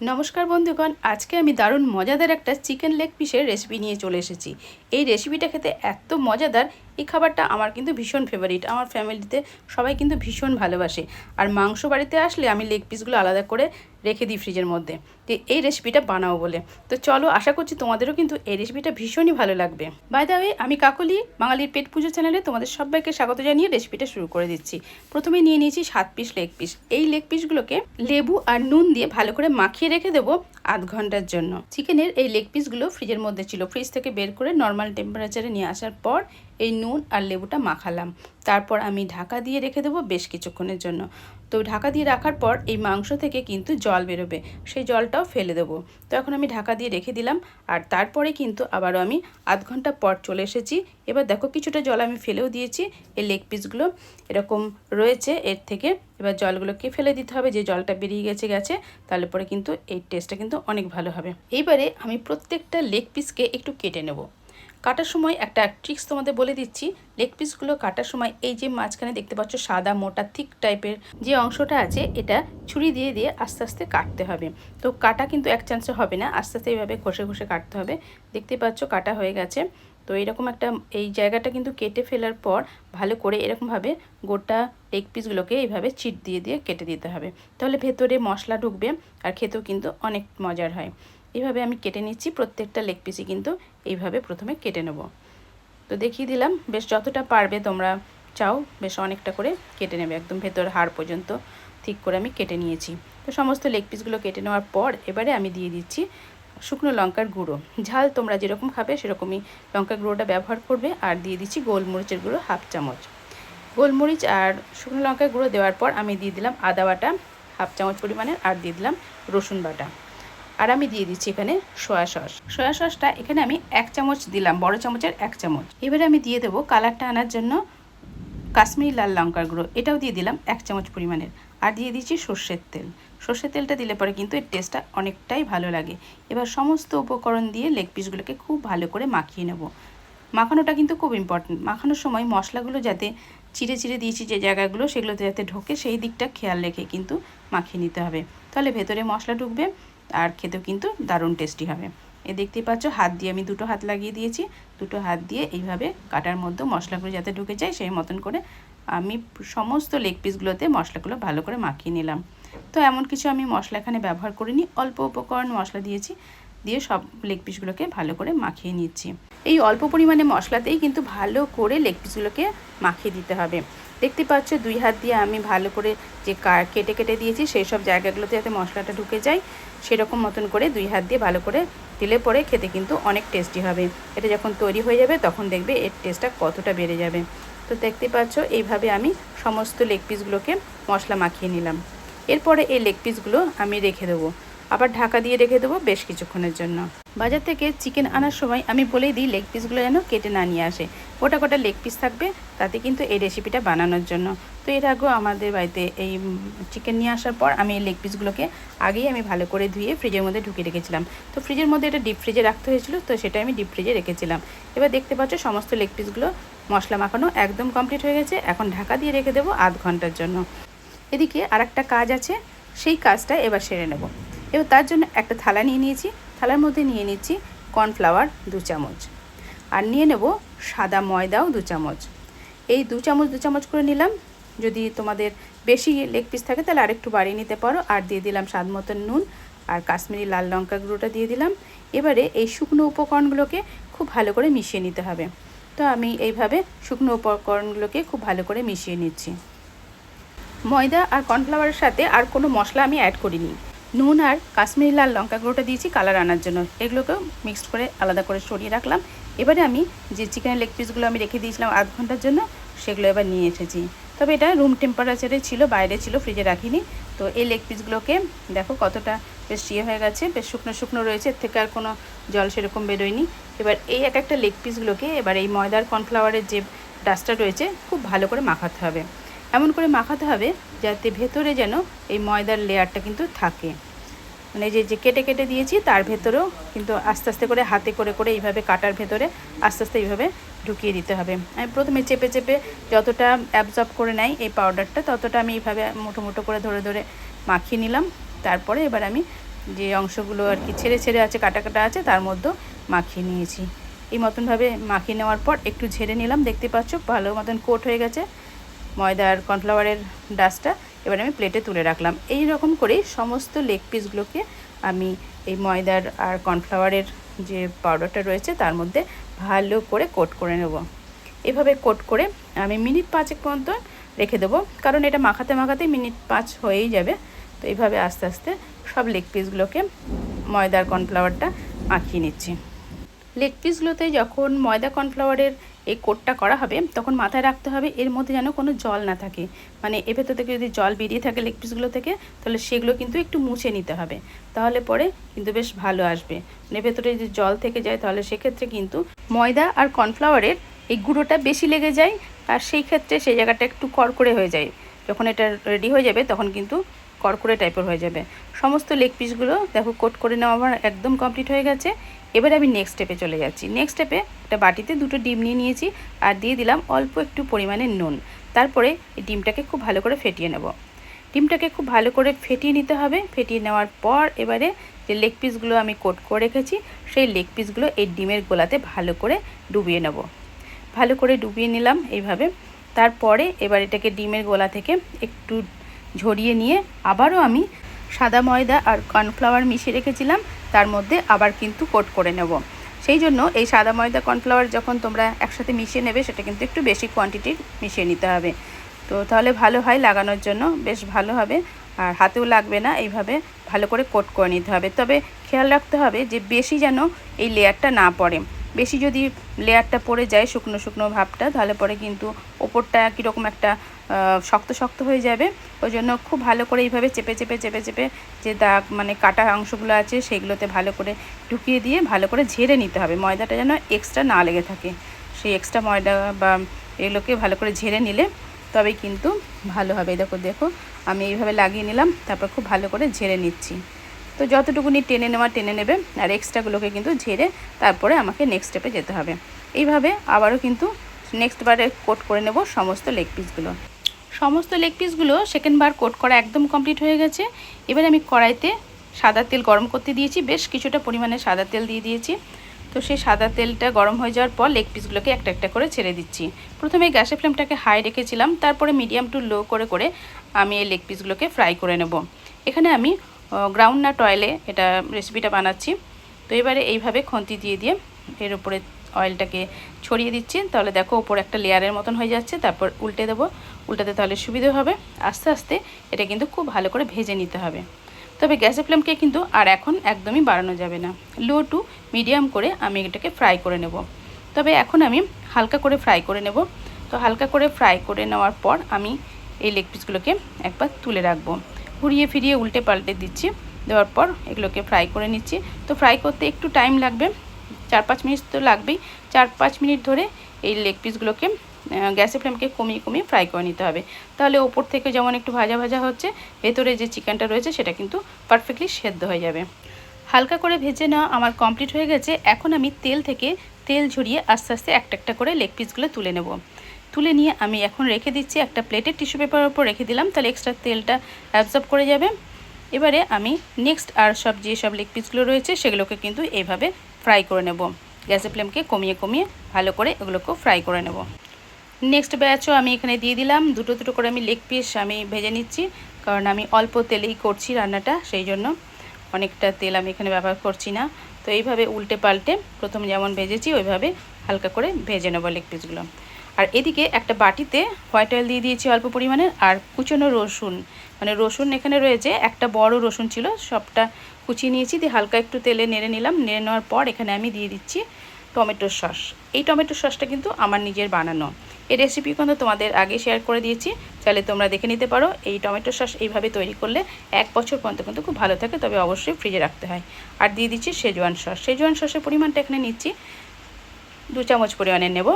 নমস্কার বন্ধুগণ, আজকে আমি দারুণ মজাদার একটা চিকেন লেগ পিসের রেসিপি নিয়ে চলে এসেছি। এই রেসিপিটা খেতে এত মজাদার এই খাবারটা আমার কিন্তু ভীষণ ফেভারিট আমার ফ্যামিলিতে সবাই কিন্তু ভীষণ ভালোবাসে। আর মাংস বাড়িতে আসলে আমি লেগ পিসগুলো আলাদা করে রেখে দিই ফ্রিজের মধ্যে তো এই রেসিপিটা বানাও বলে। তো চলো, আশা করছি তোমাদেরও কিন্তু এই রেসিপিটা ভীষণই ভালো লাগবে। বাই দা ওয়ে আমি কাকলি, বাঙালির পেট পুজো চ্যানেলে তোমাদের সবাইকে স্বাগত জানিয়ে রেসিপিটা শুরু করে দিচ্ছি। প্রথমে নিয়ে নিয়েছি সাত পিস লেগ পিস এই লেগ পিসগুলোকে লেবু আর নুন দিয়ে ভালো করে মাখিয়ে রেখে দেবো আধ ঘণ্টার জন্য। চিকেনের এই লেগ পিসগুলো ফ্রিজের মধ্যে ছিল। ফ্রিজ থেকে বের করে নর্মাল টেম্পারেচারে নিয়ে আসার পর এই নুন আর লেবুটা মাখালাম। তারপর আমি ঢাকা দিয়ে রেখে দেবো বেশ কিছুক্ষণের জন্য। তো ঢাকা দিয়ে রাখার পর এই মাংস থেকে কিন্তু জল বেরোবে, সেই জলটাও ফেলে দেবো। তো এখন আমি ঢাকা দিয়ে রেখে দিলাম আর তারপরে কিন্তু আবারও আমি আধ ঘণ্টা পর চলে এসেছি। এবার দেখো কিছুটা জল আমি ফেলেও দিয়েছি, এই লেগ পিসগুলো এরকম রয়েছে, এর থেকে এবার জলগুলোকে ফেলে দিতে হবে, যে জলটা বেরিয়ে গেছে গেছে, তাহলে পরে কিন্তু এই টেস্টটা কিন্তু অনেক ভালো হবে। এইবারে আমি প্রত্যেকটা লেগ পিসকে একটু কেটে নেব। কাটার সময় একটা ট্রিক্স তোমাদের বলে দিচ্ছি। লেগ পিসগুলো কাটার সময় এই যে মাঝখানে দেখতে পাচ্ছ সাদা, মোটা থিক টাইপের যে অংশটা আছে, এটা ছুরি দিয়ে দিয়ে আস্তে আস্তে কাটতে হবে। তো কাটা কিন্তু এক চান্সে হবে না, আস্তে আস্তে এইভাবে ঘষে ঘষে কাটতে হবে। দেখতে পাচ্ছ কাটা হয়ে গেছে। তো এরকম একটা, এই জায়গাটা কিন্তু কেটে ফেলার পর ভালো করে এরকমভাবে গোটা লেগ পিসগুলোকে এইভাবে চিট দিয়ে দিয়ে কেটে দিতে হবে। তাহলে ভেতরে মশলা ঢুকবে আর খেতেও কিন্তু অনেক মজার হয়। এইভাবে আমি কেটে নিচ্ছি প্রত্যেকটা লেগ পিসই কিন্তু এইভাবে প্রথমে কেটে নেব। তো দেখিয়ে দিলাম, বেশ যতটা পারবে তোমরা চাও, বেশ অনেকটা করে কেটে নেবে, একদম ভেতর হাড় পর্যন্ত ঠিক করে আমি কেটে নিয়েছি। তো সমস্ত লেগ পিসগুলো কেটে নেওয়ার পর এবারে আমি দিয়ে দিচ্ছি শুকনো লঙ্কার গুঁড়ো। ঝাল তোমরা যেরকম খাবে সেরকমই লঙ্কার গুঁড়োটা ব্যবহার করবে আর দিয়ে দিচ্ছি গোলমরিচের গুঁড়ো হাফ চামচ। গোলমরিচ আর শুকনো লঙ্কার গুঁড়ো দেওয়ার পর আমি দিয়ে দিলাম আদা বাটা হাফ চামচ পরিমাণের আর দিয়ে দিলাম রসুন বাটা। আর আমি দিয়ে দিচ্ছি এখানে সয়া সস। সয়া সসটা এখানে আমি এক চামচ দিলাম, বড় চামচের এক চামচ। এবারে আমি দিয়ে দেবো কালারটা আনার জন্য কাশ্মীরি লাল লঙ্কার গুঁড়ো। এটাও দিয়ে দিলাম এক চামচ পরিমাণের। আর দিয়ে দিচ্ছি সর্ষের তেল। সর্ষের তেলটা দিলে পরে কিন্তু এর টেস্টটা অনেকটাই ভালো লাগে। এবার সমস্ত উপকরণ দিয়ে লেগ পিসগুলোকে খুব ভালো করে মাখিয়ে নেব। মাখানোটা কিন্তু খুব ইম্পর্টেন্ট মাখানোর সময় মশলাগুলো যাতে চিড়ে চিড়ে দিয়েছি যে জায়গাগুলো, সেগুলোতে যাতে ঢোকে, সেই দিকটা খেয়াল রেখে কিন্তু মাখিয়ে নিতে হবে। তাহলে ভেতরে মশলা ঢুকবে আর খেতেও কিন্তু দারুণ টেস্টি হবে। এ দেখতেই পাচ্ছ, হাত দিয়ে আমি দুটো হাত লাগিয়ে দিয়েছি। দুটো হাত দিয়ে এইভাবে কাটার মধ্যে মশলাগুলো যাতে ঢুকে যায়, সেই মতন করে আমি সমস্ত লেগ পিসগুলোতে মশলাগুলো ভালো করে মাখিয়ে নিলাম। তো এমন কিছু আমি মশলা এখানে ব্যবহার করিনি, অল্প উপকরণ মশলা দিয়েছি, দিয়ে সব লেগ পিসগুলোকে ভালো করে মাখিয়ে নিচ্ছি। এই অল্প পরিমাণে মশলাতেই কিন্তু ভালো করে লেগ পিসগুলোকে মাখিয়ে দিতে হবে। দেখতে পাচ্ছ, দুই হাত দিয়ে আমি ভালো করে যে কেটে কেটে দিয়েছি, সেই সব জায়গাগুলোতে যাতে মশলাটা ঢুকে যায়, সেরকম মতন করে দুই হাত দিয়ে ভালো করে দিলে পরে খেতে কিন্তু অনেক টেস্টি হবে। এটা যখন তৈরি হয়ে যাবে, তখন দেখবে এর টেস্টটা কতটা বেড়ে যাবে। তো দেখতে পাচ্ছ, এইভাবে আমি সমস্ত লেগ পিসগুলোকে মশলা মাখিয়ে নিলাম। এরপরে এই লেগ পিসগুলো আমি রেখে দেবো। আবার ঢাকা দিয়ে রেখে দেবো বেশ কিছুক্ষণের জন্য। বাজার থেকে চিকেন আনার সময় আমি বলেই দিই লেগ পিসগুলো যেন কেটে না নিয়ে আসে। গোটা গোটা লেগ পিস থাকবে, তাতে কিন্তু এই রেসিপিটা বানানোর জন্য। তো এর আগেও আমাদের বাড়িতে এই চিকেন নিয়ে আসার পর আমি এই লেগ পিসগুলোকে আগেই আমি ভালো করে ধুয়ে ফ্রিজের মধ্যে ঢুকিয়ে রেখেছিলাম। তো ফ্রিজের মধ্যে এটা ডিপ ফ্রিজে রাখতে হয়েছিল, তো সেটা আমি ডিপ ফ্রিজে রেখেছিলাম। এবার দেখতে পাচ্ছ সমস্ত লেগ পিসগুলো মশলা মাখানো একদম কমপ্লিট হয়ে গেছে, এখন ঢাকা দিয়ে রেখে দেবো আধ ঘণ্টার জন্য। এদিকে আর একটা কাজ আছে, সেই কাজটা এবার সেরে নেব। এবার তার জন্য একটা থালা নিয়ে নিয়েছি। থালার মধ্যে নিয়ে নিচ্ছি কর্নফ্লাওয়ার দু চামচ। আর নিয়ে নেব সাদা ময়দাও দু চামচ। এই দু চামচ দু চামচ করে নিলাম। যদি তোমাদের বেশি লেগ পিস থাকে তাহলে আরেকটু বাড়িয়ে নিতে পারো। আর দিয়ে দিলাম স্বাদ মতন নুন আর কাশ্মীরি লাল লঙ্কা গুঁড়োটা দিয়ে দিলাম। এবারে এই শুকনো উপকরণগুলোকে খুব ভালো করে মিশিয়ে নিতে হবে। তো আমি এইভাবে শুকনো উপকরণগুলোকে খুব ভালো করে মিশিয়ে নিচ্ছি। ময়দা আর কর্নফ্লাওয়ারের সাথে আর কোনো মশলা আমি অ্যাড করিনি। নুন আর কাশ্মীরি লাল লঙ্কা গুঁড়োটা দিয়েছি কালার আনার জন্য। এগুলোকেও মিক্সড করে আলাদা করে সরিয়ে রাখলাম। এবারে আমি যে চিকেনের লেগ পিসগুলো আমি রেখে দিয়েছিলাম আধ ঘণ্টার জন্য, সেগুলো এবার নিয়ে এসেছি। তবে এটা রুম টেম্পারেচারে ছিল, বাইরে ছিল ফ্রিজে রাখিনি। তো এই লেগ পিসগুলোকে দেখো কতটা বেশ ইয়ে হয়ে গেছে, বেশ শুকনো শুকনো রয়েছে, এর থেকে আর কোনো জল সেরকম বেরোয়নি। এবার এই এক একটা লেগ পিসগুলোকে এবার এই ময়দার কর্নফ্লাওয়ারের যে ডাস্টটা রয়েছে, খুব ভালো করে মাখাতে হবে। এমন করে মাখাতে হবে যাতে ভেতরে যেন এই ময়দার লেয়ারটা কিন্তু থাকে। মানে যে যে কেটে কেটে দিয়েছি, তার ভেতরেও কিন্তু আস্তে আস্তে করে হাতে করে করে এইভাবে কাটার ভেতরে আস্তে আস্তে এইভাবে ঢুকিয়ে দিতে হবে। আমি প্রথমে চেপে চেপে যতটা অ্যাবজর্ব করে নেয় এই পাউডারটা ততটা আমি এইভাবে মুঠো মুঠো করে ধরে ধরে মাখিয়ে নিলাম। তারপরে এবার আমি যে অংশগুলো আর কি ছেড়ে ছেড়ে আছে, কাটা কাটা আছে, তার মধ্যে মাখিয়ে নিয়েছি। এই মতনভাবে মাখিয়ে নেওয়ার পর একটু ঝেড়ে নিলাম, দেখতে পাচ্ছ ভালো মতন কোট হয়ে গেছে। ময়দা আর কর্নফ্লাওয়ারের ডাস্টটা এবার আমি প্লেটে তুলে রাখলাম। এই রকম করেই সমস্ত লেগ পিসগুলোকে আমি এই ময়দার আর কর্নফ্লাওয়ারের যে পাউডারটা রয়েছে তার মধ্যে ভালো করে কোট করে নেব। এভাবে কোট করে আমি মিনিট পাঁচেক পর্যন্ত রেখে দেবো, কারণ এটা মাখাতে মাখাতে মিনিট পাঁচ হয়েই যাবে। তো এইভাবে আস্তে আস্তে সব লেগ পিসগুলোকে ময়দার কর্নফ্লাওয়ারটা মাখিয়ে নিচ্ছি। লেগ পিসগুলোতে যখন ময়দা কর্নফ্লাওয়ারের এই কোটটা করা হবে, তখন মাথায় রাখতে হবে এর মধ্যে যেন কোনো জল না থাকে। মানে এ ভেতর থেকে যদি জল বেরিয়ে থাকে লেগ পিসগুলো থেকে, তাহলে সেগুলো কিন্তু একটু মুছে নিতে হবে। তাহলে পরে কিন্তু বেশ ভালো আসবে। মানে ভেতরে যদি জল থেকে যায়, তাহলে সেক্ষেত্রে কিন্তু ময়দা আর কর্নফ্লাওয়ারের এই গুঁড়োটা বেশি লেগে যায়, আর সেই ক্ষেত্রে সেই জায়গাটা একটু কড়কড়ে হয়ে যায়। যখন এটা রেডি হয়ে যাবে, তখন কিন্তু কড়কড়ে টাইপের হয়ে যাবে। সমস্ত লেগ পিসগুলো দেখো কোট করে নেওয়া আমার একদম কমপ্লিট হয়ে গেছে। এবার আমি নেক্সট স্টেপে চলে যাচ্ছি। নেক্সট স্টেপে একটা বাটিতে দুটো ডিম নিয়ে নিয়েছি আর দিয়ে দিলাম অল্প একটু পরিমাণে নুন। তারপরে এই ডিমটাকে খুব ভালো করে ফেটিয়ে নেব। ডিমটাকে খুব ভালো করে ফেটিয়ে নিতে হবে। ফেটিয়ে নেওয়ার পর এবারে যে লেগ পিসগুলো আমি কোট করে রেখেছি, সেই লেগ পিসগুলো এই ডিমের গোলাতে ভালো করে ডুবিয়ে নেব। ভালো করে ডুবিয়ে নিলাম এইভাবে। তারপরে এবার এটাকে ডিমের গোলা থেকে একটু ঝরিয়ে নিয়ে আবারও আমি সাদা ময়দা আর কর্নফ্লাওয়ার মিশিয়ে রেখেছিলাম, তার মধ্যে আবার কিন্তু কোট করে নেব। সেই জন্য এই সাদা ময়দা, কর্নফ্লাওয়ার যখন তোমরা একসাথে মিশিয়ে নেবে, সেটা কিন্তু একটু বেশি কোয়ান্টিটির মিশিয়ে নিতে হবে। তো তাহলে ভালো হয় লাগানোর জন্য, বেশ ভালো হবে। আর হাতেও লাগবে না, এইভাবে ভালো করে কোট করে নিতে হবে। তবে খেয়াল রাখতে হবে যে বেশি যেন এই লেয়ারটা না পড়ে। বেশি যদি লেয়ারটা পড়ে যায় শুকনো শুকনো ভাবটা, তাহলে পরে কিন্তু ওপরটা কীরকম একটা শক্ত শক্ত হয়ে যাবে। ওই জন্য খুব ভালো করে এইভাবে চেপে চেপে চেপে চেপে যে দাগ মানে কাটা অংশগুলো আছে সেগুলোতে ভালো করে ঢুকিয়ে দিয়ে ভালো করে ঝেড়ে নিতে হবে। ময়দাটা যেন এক্সট্রা না লেগে থাকে। সেই এক্সট্রা ময়দা বা এগুলোকে ভালো করে ঝেড়ে নিলে তবেই কিন্তু ভালো হবে। দেখো দেখো, আমি এইভাবে লাগিয়ে নিলাম, তারপর খুব ভালো করে ঝেড়ে নিচ্ছি। তো যতটুকুনি টেনে নেওয়া টেনে নেবে আর এক্সট্রাগুলোকে কিন্তু ঝেড়ে তারপরে আমাকে নেক্সট স্টেপে যেতে হবে। এইভাবে আবারও কিন্তু নেক্সট বারে কোট করে নেব সমস্ত লেগ পিসগুলো সমস্ত লেগ পিসগুলো সেকেন্ড বার কোট করা একদম কমপ্লিট হয়ে গেছে। এবার আমি কড়াইতে সাদা তেল গরম করতে দিয়েছি, বেশ কিছুটা পরিমাণে সাদা তেল দিয়ে দিয়েছি। তো সেই সাদা তেলটা গরম হয়ে যাওয়ার পর লেগ পিসগুলোকে একটা একটা করে ছেড়ে দিচ্ছি। প্রথমে গ্যাসের ফ্লেমটাকে হাই রেখেছিলাম, তারপরে মিডিয়াম টু লো করে করে আমি এই লেগ পিসগুলোকে ফ্রাই করে নেব। এখানে আমি গ্রাউন্ড নাট অয়েলে এটা রেসিপিটা বানাচ্ছি। তো এবারে এইভাবে খন্তি দিয়ে দিয়ে এর উপরে অয়েলটাকে ছড়িয়ে দিচ্ছি। তাহলে দেখো ওপর একটা লেয়ারের মতন হয়ে যাচ্ছে, তারপর উল্টে দেবো। উল্টাতে তাহলে সুবিধে হবে। আস্তে আস্তে এটা কিন্তু খুব ভালো করে ভেজে নিতে হবে। তবে গ্যাসের ফ্লেমকে কিন্তু আর এখন একদমই বাড়ানো যাবে না। লো টু মিডিয়াম করে আমি এটাকে ফ্রাই করে নেব। তবে এখন আমি হালকা করে ফ্রাই করে নেব। তো হালকা করে ফ্রাই করে নেওয়ার পর আমি এই লেগ পিসগুলোকে একবার তুলে রাখব। ঘুরিয়ে ফিরিয়ে উল্টে পাল্টে দিচ্ছি। দেওয়ার পর এগুলোকে ফ্রাই করে নিচ্ছি। তো ফ্রাই করতে একটু টাইম লাগবে। চার পাঁচ মিনিট তো লাগবেই। চার পাঁচ মিনিট ধরে এই লেগ পিসগুলোকে গ্যাসের ফ্লেমকে কমিয়ে কমিয়ে ফ্রাই করে নিতে হবে। তাহলে ওপর থেকে যেমন একটু ভাজা ভাজা হচ্ছে, ভেতরে যে চিকেনটা রয়েছে সেটা কিন্তু পারফেক্টলি সেদ্ধ হয়ে যাবে। হালকা করে ভেজে নেওয়া আমার কমপ্লিট হয়ে গেছে। এখন আমি তেল থেকে তেল ঝরিয়ে আস্তে আস্তে একটা একটা করে লেগ পিসগুলো তুলে নেব। তুলে নিয়ে আমি এখন রেখে দিচ্ছি। একটা প্লেটের টিস্যু পেপারের উপর রেখে দিলাম, তাহলে এক্সট্রা তেলটা অ্যাবজর্ব করে যাবে। এবারে আমি নেক্সট আর সব যে সব লেগ পিসগুলো রয়েছে, সেগুলোকে কিন্তু এইভাবে ফ্রাই করে নেব। গ্যাসের ফ্লেমকে কমিয়ে কমিয়ে ভালো করে এগুলোকেও ফ্রাই করে নেব। নেক্সট ব্যাচও আমি এখানে দিয়ে দিলাম। দুটো দুটো করে আমি লেগ পিস আমি ভেজে নিচ্ছি, কারণ আমি অল্প তেলেই করছি রান্নাটা, সেই জন্য অনেকটা তেল আমি এখানে ব্যবহার করছি না। তো এইভাবে উল্টে পাল্টে প্রথম যেমন ভেজেছি, ওইভাবে হালকা করে ভেজে নেব লেগ পিসগুলো আর এদিকে একটা বাটিতে হোয়াইট অয়েল দিয়ে দিয়েছি অল্প পরিমাণে আর কুচনো রসুন। মানে রসুন এখানে রয়েছে, একটা বড় রসুন ছিল, সবটা কুচিয়ে নিয়েছি, দিয়ে হালকা একটু তেলে নেড়ে নিলাম। নেড়ে নেওয়ার পর এখানে আমি দিয়ে দিচ্ছি টমেটো সস। এই টমেটো সসটা কিন্তু আমার নিজের বানানো। এই রেসিপি কিন্তু তোমাদের আগে শেয়ার করে দিয়েছি তাহলে তোমরা দেখে নিতে পারো। এই টমেটো সস এইভাবে তৈরি করলে এক বছর পর্যন্ত কিন্তু খুব ভালো থাকে, তবে অবশ্যই ফ্রিজে রাখতে হয়। আর দিয়ে দিচ্ছি সেজওয়ান সস। সেজওয়ান সসের পরিমাণটা এখানে নিচ্ছি। দু চামচ পরিমাণে নেব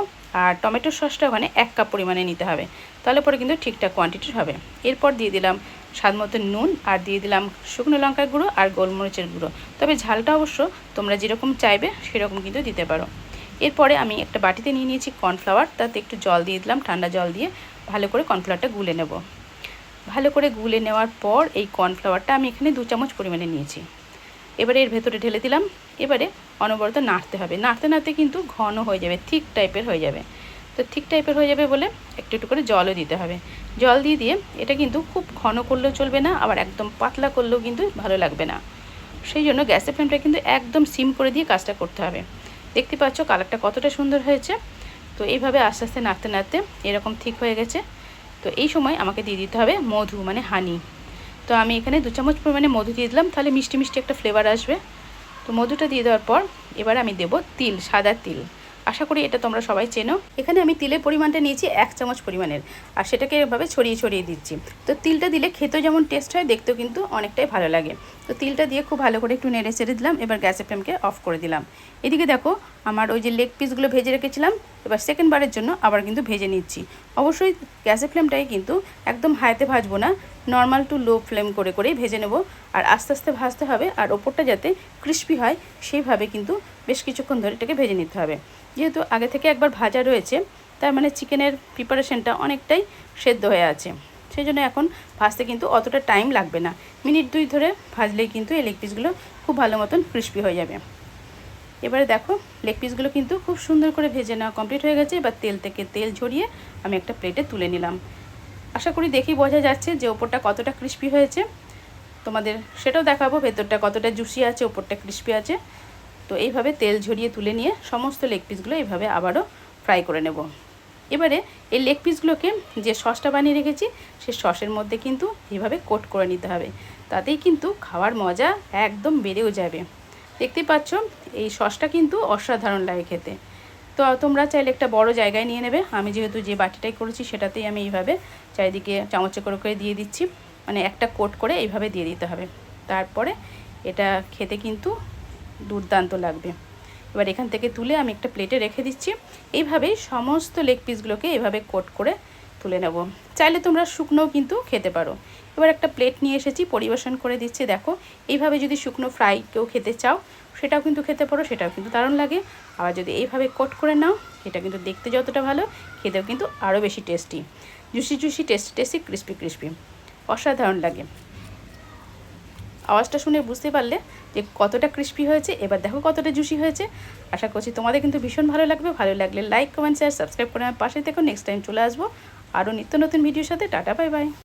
আর টমেটো সসটা ওখানে এক কাপ পরিমাণে নিতে হবে। তাহলে পরে কিন্তু ঠিকঠাক কোয়ান্টিটির হবে। এরপর দিয়ে দিলাম স্বাদ মতো নুন আর দিয়ে দিলাম শুকনো লঙ্কার গুঁড়ো আর গোলমরিচের গুঁড়ো। তবে ঝালটা অবশ্য তোমরা যেরকম চাইবে সেরকম কিন্তু দিতে পারো। এরপরে আমি একটা বাটিতে নিয়ে নিয়েছি কর্নফ্লাওয়ার। তাতে একটু জল দিয়ে দিলাম, ঠান্ডা জল দিয়ে ভালো করে কর্নফ্লাওয়ারটা গুলে নেব। ভালো করে গুলে নেওয়ার পর এই কর্নফ্লাওয়ারটা আমি এখানে দু চামচ পরিমাণে নিয়েছি। এবারে এর ভেতরে ঢেলে দিলাম। এবারে অনবরত নাড়তে হবে। নাড়তে নাড়তে কিন্তু ঘন হয়ে যাবে থিক টাইপের হয়ে যাবে। তো থিক টাইপের হয়ে যাবে বলে একটু একটু করে জলও দিতে হবে। জল দিয়ে দিয়ে এটা কিন্তু খুব ঘন করলেও চলবে না, আবার একদম পাতলা করলেও কিন্তু ভালো লাগবে না। সেই জন্য গ্যাসের ফ্লেমটা কিন্তু একদম সিম করে দিয়ে কাজটা করতে হবে। দেখতে পাচ্ছ কালারটা কতটা সুন্দর হয়েছে। তো এইভাবে আস্তে আস্তে নাড়তে নাড়তে এরকম ঠিক হয়ে গেছে। তো এই সময় আমাকে দিয়ে দিতে হবে মধু মানে হানি তো আমি এখানে দু চামচ পরিমাণে মধু দিয়ে দিলাম, তাহলে মিষ্টি মিষ্টি একটা ফ্লেভার আসবে। তো মধুটা দিয়ে দেওয়ার পর এবার আমি দেব তিল, সাদা তিল। আশা করি এটা তোমরা সবাই চেনো। এখানে আমি তিলের পরিমাণটা নিয়েছি এক চামচ পরিমাণের, আর সেটাকে এভাবে ছড়িয়ে ছড়িয়ে দিচ্ছি। তো তিলটা দিলে খেতেও যেমন টেস্ট হয়, দেখতেও কিন্তু অনেকটাই ভালো লাগে। তো তিলটা দিয়ে খুব ভালো করে একটু নেড়ে চেড়ে দিলাম, এবার গ্যাসের ফ্লেমকে অফ করে দিলাম। এদিকে দেখো, আমার ওই যে লেগ পিসগুলো ভেজে রেখেছিলাম, এবার সেকেন্ড বারের জন্য আবার কিন্তু ভেজে নিচ্ছি। অবশ্যই গ্যাসের ফ্লেমটাই কিন্তু একদম হাইতে ভাজবো না নর্মাল টু লো ফ্লেম করে, করেই ভেজে নেব। আর আস্তে আস্তে ভাজতে হবে, আর ওপরটা যাতে ক্রিস্পি হয়, সেইভাবে কিন্তু বেশ কিছুক্ষণ ধরে এটাকে ভেজে নিতে হবে। যেহেতু আগে থেকে একবার ভাজা রয়েছে, তার মানে চিকেনের প্রিপারেশনটা অনেকটাই সেদ্ধ হয়ে আছে। সেই জন্য এখন ভাজতে কিন্তু অতটা টাইম লাগবে না। মিনিট দুই ধরে ভাজলেই কিন্তু এই লেগ পিসগুলো খুব ভালো মতন ক্রিস্পি হয়ে যাবে। এবারে দেখো লেগ পিসগুলো কিন্তু খুব সুন্দর করে ভেজে নেওয়া কমপ্লিট হয়ে গেছে। এবার তেল থেকে তেল ঝরিয়ে আমি একটা প্লেটে তুলে নিলাম। আশা করি দেখেই বোঝা যাচ্ছে যে ওপরটা কতটা ক্রিস্পি হয়েছে। তোমাদের সেটাও দেখাবো, ভেতরটা কতটা জুসি আছে, ওপরটা ক্রিস্পি আছে। তো এইভাবে তেল ঝরিয়ে তুলে নিয়ে সমস্ত লেগ পিসগুলো এইভাবে আবারও ফ্রাই করে নেব। এবারে এই লেগ পিসগুলোকে যে সসটা বানিয়ে রেখেছি, সে সসের মধ্যে কিন্তু এইভাবে কোট করে নিতে হবে। তাতেই কিন্তু খাওয়ার মজা একদম বেড়েও যাবে। দেখতে পাচ্ছ, এই সসটা কিন্তু অসাধারণ লাগে খেতে। তো তোমরা চাইলে একটা বড় জায়গায় নিয়ে নেবে। আমি যেহেতু যে বাটিটাই করেছি সেটাতেই আমি এইভাবে চারিদিকে চামচে করে করে দিয়ে দিচ্ছি। মানে একটা কোট করে এইভাবে দিয়ে দিতে হবে। তারপরে এটা খেতে কিন্তু দুর্দান্ত লাগবে। এবার এখান থেকে তুলে আমি একটা প্লেটে রেখে দিচ্ছি। এইভাবেই সমস্ত লেগ পিসগুলোকে এভাবে কোট করে তুলে নেব। চাইলে তোমরা শুকনোও কিন্তু খেতে পারো। এবার একটা প্লেট নিয়ে এসেছি, পরিবেশন করে দিচ্ছি। দেখো, এইভাবে যদি শুকনো ফ্রাই কেউ খেতে চাও সেটাও কিন্তু খেতে পারো, সেটাও কিন্তু দারুণ লাগে। আবার যদি এইভাবে কোট করে নাও, এটা কিন্তু দেখতে যতটা ভালো, খেতেও কিন্তু আরও বেশি tasty juicy juicy tasty tasty crispy crispy অসাধারণ লাগে। আওয়াজটা শুনে বুঝতে পারলে যে কতটা ক্রিস্পি হয়েছে, এবার দেখো কতটা জুসি হয়েছে। আশা করছি তোমাদের কিন্তু ভীষণ ভালো লাগবে। ভালো লাগলে লাইক কমেন্ট শেয়ার সাবস্ক্রাইব করে আমার পাশে থেকো। নেক্সট টাইম চলে আসব। আরও নিত্য নতুন ভিডিওর সাথে। Tata bye bye